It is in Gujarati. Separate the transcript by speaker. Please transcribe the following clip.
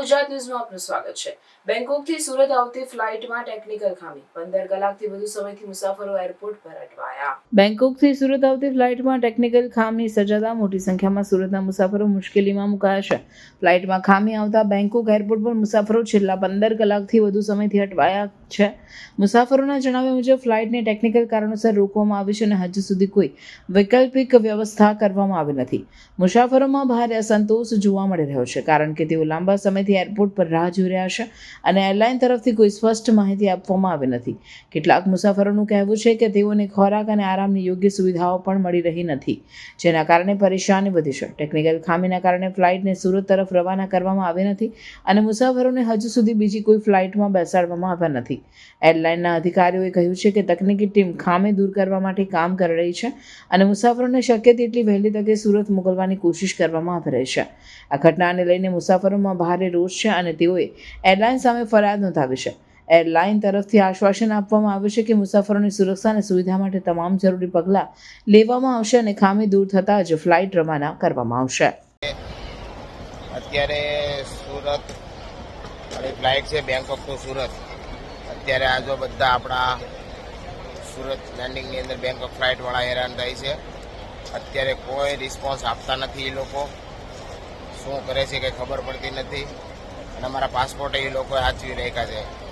Speaker 1: ગુજરાત ન્યૂઝમાં આપનું સ્વાગત છે. બેંકોકથી સુરત આવતી ફ્લાઇટમાં ટેકનિકલ ખામી. પંદર કલાકથી વધુ સમયથી મુસાફરો એરપોર્ટ પર અટવાયા. બેંકોકથી સુરત આવતી ફ્લાઇટમાં ટેકનિકલ ખામી સર્જાતા મોટી સંખ્યામાં સુરતના મુસાફરો મુશ્કેલીમાં મુકાયા છે. ફ્લાઇટમાં ખામી આવતા બેંકોક એરપોર્ટ પર મુસાફરો છેલ્લા પંદર કલાકથી વધુ સમયથી અટવાયા છે. મુસાફરોના જણાવ્યા મુજબ, ફ્લાઇટને ટેકનિકલ કારણોસર રોકવામાં આવી છે અને હજુ સુધી કોઈ વૈકલ્પિક વ્યવસ્થા કરવામાં આવી નથી. મુસાફરોમાં ભારે અસંતોષ જોવા મળી રહ્યો છે, કારણ કે તેઓ લાંબા સમયથી એરપોર્ટ પર રાહ જોઈ રહ્યા છે અને એરલાઇન તરફથી કોઈ સ્પષ્ટ માહિતી આપવામાં આવી નથી. કેટલાક મુસાફરોનું કહેવું છે કે તેઓને ખોરાક અને આરામની યોગ્ય સુવિધાઓ પણ મળી રહી નથી, જેના કારણે પરેશાની વધી છે. ટેકનિકલ ખામીના કારણે ફ્લાઇટને સુરત તરફ રવાના કરવામાં આવી નથી અને મુસાફરોને હજુ સુધી બીજી કોઈ ફ્લાઇટમાં બેસાડવામાં આવ્યા નથી. એરલાઇનના અધિકારીઓએ કહ્યું છે કે તકનીકી ટીમ ખામી દૂર કરવા માટે કામ કરી રહી છે અને મુસાફરોને શક્ય તેટલી વહેલી તકે સુરત મોકલવાની કોશિશ કરવામાં આવી રહી છે. આ ઘટનાને લઈને મુસાફરોમાં ભારે રોષ છે અને તેઓએ એરલાઇન સામે ફરિયાદ નોંધાવી છે. એરલાઇન તરફથી આશ્વાસન આપવામાં આવ્યું છે કે મુસાફરોની સુરક્ષા અને સુવિધા માટે તમામ જરૂરી પગલાં લેવામાં આવશે અને ખામી દૂર થતાં જ ફ્લાઇટ રવાના કરવામાં આવશે.
Speaker 2: અત્યારે સુરત ફ્લાઇટ છે બેંકોક ટુ સુરત. અત્યારે આ જો બધા આપણા સુરત લેન્ડિંગની અંદર બેંકોક ફ્લાઇટવાળા હેરાન થાય છે. અત્યારે કોઈ રિસ્પોન્સ આપતા નથી એ લોકો. શું કરે છે કંઈ ખબર પડતી નથી. અને અમારા પાસપોર્ટ એ લોકોએ સાચવી રાખ્યા છે.